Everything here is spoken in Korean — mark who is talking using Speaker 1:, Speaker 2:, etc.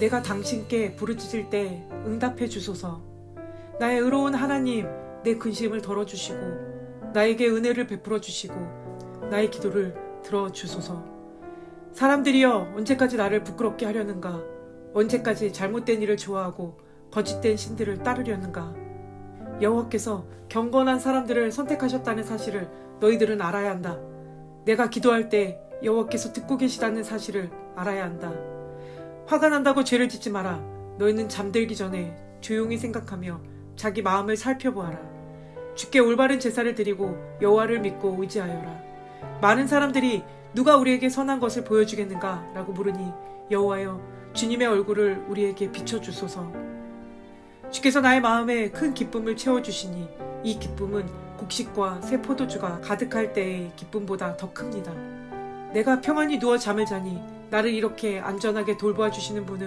Speaker 1: 내가 당신께 부르짖을 때 응답해 주소서. 나의 의로운 하나님, 내 근심을 덜어 주시고, 나에게 은혜를 베풀어 주시고, 나의 기도를 들어 주소서. 사람들이여, 언제까지 나를 부끄럽게 하려는가? 언제까지 잘못된 일을 좋아하고, 거짓된 신들을 따르려는가? 여호와께서 경건한 사람들을 선택하셨다는 사실을 너희들은 알아야 한다. 내가 기도할 때 여호와께서 듣고 계시다는 사실을 알아야 한다. 화가 난다고 죄를 짓지 마라. 너희는 잠들기 전에 조용히 생각하며 자기 마음을 살펴보아라. 주께 올바른 제사를 드리고 여호와를 믿고 의지하여라. 많은 사람들이 누가 우리에게 선한 것을 보여주겠는가라고 물으니 여호와여 주님의 얼굴을 우리에게 비춰 주소서. 주께서 나의 마음에 큰 기쁨을 채워 주시니 이 기쁨은 곡식과 새 포도주가 가득할 때의 기쁨보다 더 큽니다. 내가 평안히 누워 잠을 자니 나를 이렇게 안전하게 돌보아 주시는 분은